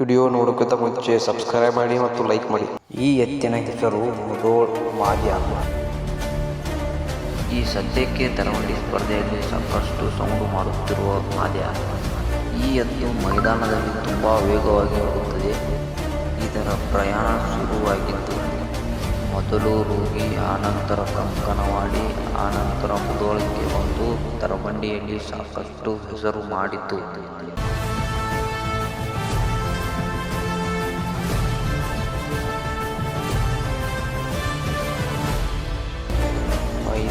Video ನೋಡೋಕ್ಕಿಂತ ಮುಂಚೆ subscribe ಮಾಡಿ ಮತ್ತು ಲೈಕ್ ಮಾಡಿ. ಈ ಎತ್ತಿನ ಹೆಸರು ಮುದೋಳ್ ಮಾದ್ಯ. ಈ ಸದ್ಯಕ್ಕೆ ತರವಡಿ ಸ್ಪರ್ಧೆಯಲ್ಲಿ ಸಾಕಷ್ಟು ಸೌಂಡು ಮಾಡುತ್ತಿರುವ ಮಾದ್ಯ. ಈ ಎತ್ತು ಮೈದಾನದಲ್ಲಿ ತುಂಬ ವೇಗವಾಗಿ ಹೋಗುತ್ತದೆ ಇದರ ಪ್ರಯಾಣ ಶುರುವಾಗಿದ್ದು ಮೊದಲು ರೋಗಿ, ಆನಂತರ ಕಂಕನವಾಡಿ, ಆನಂತರ ಮುದೋಳಕ್ಕೆ ಬಂದು ತರಬಂಡಿಯಲ್ಲಿ ಸಾಕಷ್ಟು ಹೆಸರು ಮಾಡಿತು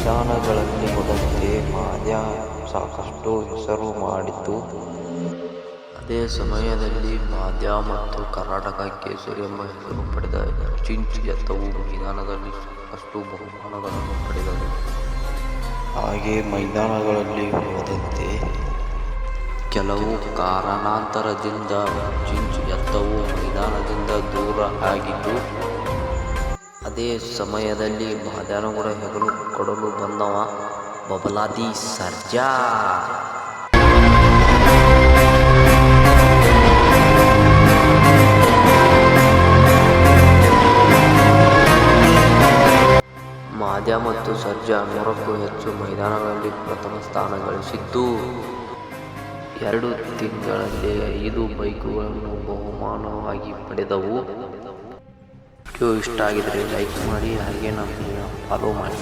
ಮೈದಾನಗಳಲ್ಲಿ ಮೊದಲಿಗೆ ಮಾದ್ಯ ಸಾಕಷ್ಟು ಹೆಸರು ಮಾಡಿತು ಅದೇ ಸಮಯದಲ್ಲಿ ಮಾದ್ಯ ಮತ್ತು ಕರ್ನಾಟಕ ಕೇಸರಿ ಎಂಬ ಹೆಸರು ಪಡೆದ ಚಿಂಚ್ ಎತ್ತವು ಮೈದಾನದಲ್ಲಿ ಸಾಕಷ್ಟು ಬಹುಮಾನಗಳನ್ನು ಪಡೆದರು ಹಾಗೆ ಮೈದಾನಗಳಲ್ಲಿ ಹೋದಂತೆ ಕೆಲವು ಕಾರಣಾಂತರದಿಂದ ಚಿಂಚ್ ಎತ್ತವು ಮೈದಾನದಿಂದ ದೂರ ಆಗಿದ್ದು ಅದೇ ಸಮಯದಲ್ಲಿ ಮಾದ್ಯಾನಗೌಡ ಹೆಗಲು ಕೊಡಲು ಬಂದವ ಬಬಲಾದಿ ಸರ್ಜಾ. ಮಾದ್ಯ ಮತ್ತು ಸರ್ಜಾ ನೂರಕ್ಕೂ ಹೆಚ್ಚು ಮೈದಾನಗಳಲ್ಲಿ ಪ್ರಥಮ ಸ್ಥಾನ ಗಳಿಸಿದ್ದು. ಎರಡು ತಿಂಗಳಲ್ಲಿ ಐದು ಬೈಕುಗಳನ್ನು ಬಹುಮಾನವಾಗಿ ಪಡೆದವು. ವಿಡಿಯೋ ಇಷ್ಟ ಆಗಿದ್ರೆ ಲೈಕ್ ಮಾಡಿ ಹಾಗೆ ನಮ್ಮನ್ನು ಫಾಲೋ ಮಾಡಿ.